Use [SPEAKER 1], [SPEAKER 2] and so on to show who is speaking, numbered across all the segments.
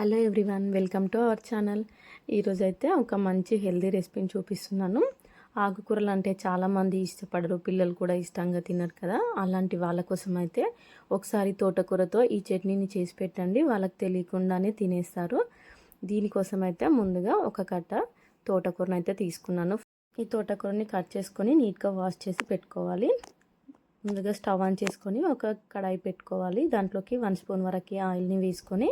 [SPEAKER 1] Hello everyone welcome to our channel. ఈరోజు అయితే ఒక మంచి హెల్దీ రెసిపీని చూపిస్తున్నాను. ఆకుకూరలు అంటే చాలామంది ఇష్టపడరు పిల్లలు కూడా ఇష్టంగా తినరు కదా. అలాంటి వాళ్ళ కోసం అయితే ఒకసారి తోటకూరతో ఈ చట్నీని చేసి పెట్టండి వాళ్ళకి తెలియకుండానే తినేస్తారు. దీనికోసం అయితే ముందుగా ఒక కట్ట తోటకూరను అయితే తీసుకున్నాను. ఈ తోటకూరని కట్ చేసుకొని నీట్గా వాష్ చేసి పెట్టుకోవాలి. ముందుగా స్టవ్ ఆన్ చేసుకొని ఒక కడాయి పెట్టుకోవాలి. దాంట్లోకి వన్ స్పూన్ వరకు ఆయిల్ని వేసుకొని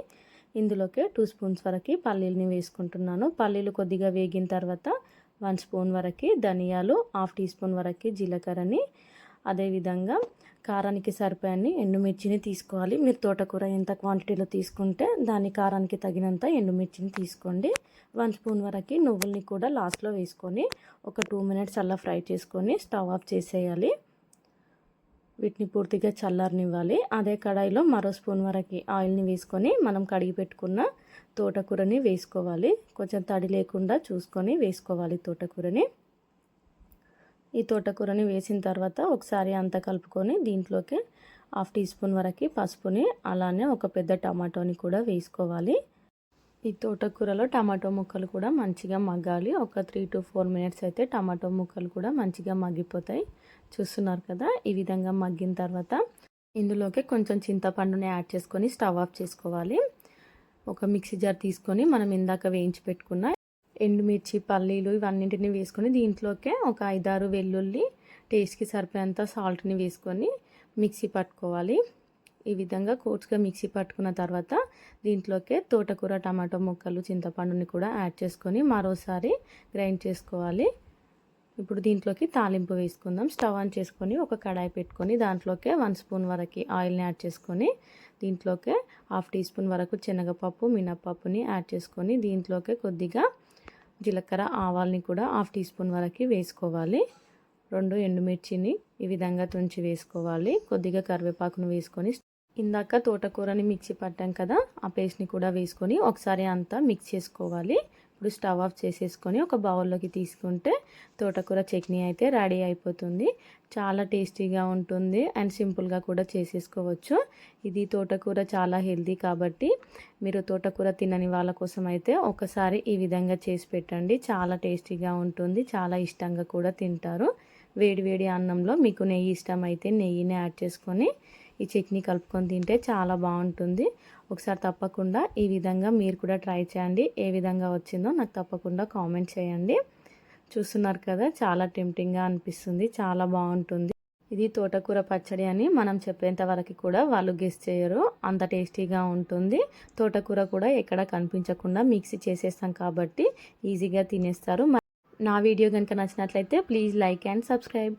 [SPEAKER 1] ఇందులోకి టూ స్పూన్స్ వరకు పల్లీలని వేసుకుంటున్నాను. పల్లీలు కొద్దిగా వేగిన తర్వాత వన్ స్పూన్ వరకు ధనియాలు హాఫ్ టీ స్పూన్ వరకు జీలకర్రని. అదేవిధంగా కారానికి సరిపోయని ఎండుమిర్చిని తీసుకోవాలి. మీరు తోటకూర ఎంత క్వాంటిటీలో తీసుకుంటే దాని కారానికి తగినంత ఎండుమిర్చిని తీసుకోండి. వన్ స్పూన్ వరకు నువ్వుల్ని కూడా లాస్ట్లో వేసుకొని ఒక టూ మినిట్స్ అలా ఫ్రై చేసుకొని స్టవ్ ఆఫ్ చేసేయాలి. వీటిని పూర్తిగా చల్లారనివ్వాలి. అదే కడాయిలో మరో స్పూన్ వరకు ఆయిల్ని వేసుకొని మనం కడిగి పెట్టుకున్న తోటకూరని వేసుకోవాలి. కొంచెం తడి లేకుండా చూసుకొని వేసుకోవాలి తోటకూరని. ఈ తోటకూరని వేసిన తర్వాత ఒకసారి అంతా కలుపుకొని దీంట్లోకి హాఫ్ టీ స్పూన్ వరకు పసుపుని అలానే ఒక పెద్ద టమాటోని కూడా వేసుకోవాలి. ఈ తోటకూరలో టమాటో ముక్కలు కూడా మంచిగా మగ్గాలి. ఒక త్రీ టు ఫోర్ మినిట్స్ అయితే టమాటో ముక్కలు కూడా మంచిగా మగ్గిపోతాయి. చూస్తున్నారు కదా ఈ విధంగా మగ్గిన తర్వాత ఇందులోకి కొంచెం చింతపండుని యాడ్ చేసుకొని స్టవ్ ఆఫ్ చేసుకోవాలి. ఒక మిక్సీ జార్ తీసుకొని మనం ఇందాక వేయించి పెట్టుకున్న ఎండుమిర్చి పల్లీలు ఇవన్నింటిని వేసుకొని దీంట్లోకే ఒక ఐదారు వెల్లుల్లి టేస్ట్కి సరిపోయేంత సాల్ట్ని వేసుకొని మిక్సీ పట్టుకోవాలి. ఈ విధంగా కోట్స్గా మిక్సీ పట్టుకున్న తర్వాత దీంట్లోకే తోటకూర టమాటో ముక్కలు చింతపండుని కూడా యాడ్ చేసుకొని మరోసారి గ్రైండ్ చేసుకోవాలి. ఇప్పుడు దీంట్లోకి తాలింపు వేసుకుందాం. స్టవ్ ఆన్ చేసుకొని ఒక కడాయి పెట్టుకొని దాంట్లోకే వన్ స్పూన్ వరకు ఆయిల్ని యాడ్ చేసుకొని దీంట్లోకే హాఫ్ టీ స్పూన్ వరకు శనగపప్పు మినప్పప్పుని యాడ్ చేసుకొని దీంట్లోకే కొద్దిగా జీలకర్ర ఆవాల్ని కూడా హాఫ్ టీ స్పూన్ వరకు వేసుకోవాలి. రెండు ఎండుమిర్చిని ఈ విధంగా తుంచి వేసుకోవాలి. కొద్దిగా కరివేపాకును వేసుకొని ఇందాక తోటకూరని మిక్సీ పట్టాం కదా ఆ పేస్ట్ని కూడా వేసుకొని ఒకసారి అంతా మిక్స్ చేసుకోవాలి. ఇప్పుడు స్టవ్ ఆఫ్ చేసేసుకొని ఒక బౌల్లోకి తీసుకుంటే తోటకూర చట్నీ అయితే రెడీ అయిపోతుంది. చాలా టేస్టీగా ఉంటుంది అండ్ సింపుల్గా కూడా చేసేసుకోవచ్చు. ఇది తోటకూర చాలా హెల్దీ కాబట్టి మీరు తోటకూర తినని వాళ్ళ కోసం అయితే ఒకసారి ఈ విధంగా చేసి పెట్టండి. చాలా టేస్టీగా ఉంటుంది చాలా ఇష్టంగా కూడా తింటారు. వేడి వేడి అన్నంలో మీకు నెయ్యి ఇష్టమైతే నెయ్యిని యాడ్ చేసుకొని ఈ చట్నీ కలుపుకొని తింటే చాలా బాగుంటుంది. ఒకసారి తప్పకుండా ఈ విధంగా మీరు కూడా ట్రై చేయండి. ఏ విధంగా వచ్చిందో నాకు తప్పకుండా కామెంట్ చేయండి. చూస్తున్నారు కదా చాలా టెంప్టింగ్గా అనిపిస్తుంది. చాలా బాగుంటుంది. ఇది తోటకూర పచ్చడి అని మనం చెప్పేంత వరకు కూడా వాళ్ళు గెస్ట్ చేయరు. అంత టేస్టీగా ఉంటుంది. తోటకూర కూడా ఎక్కడ కనిపించకుండా మిక్సీ చేసేస్తాం కాబట్టి ఈజీగా తినేస్తారు. నా వీడియో కనుక నచ్చినట్లయితే ప్లీజ్ లైక్ అండ్ సబ్స్క్రైబ్.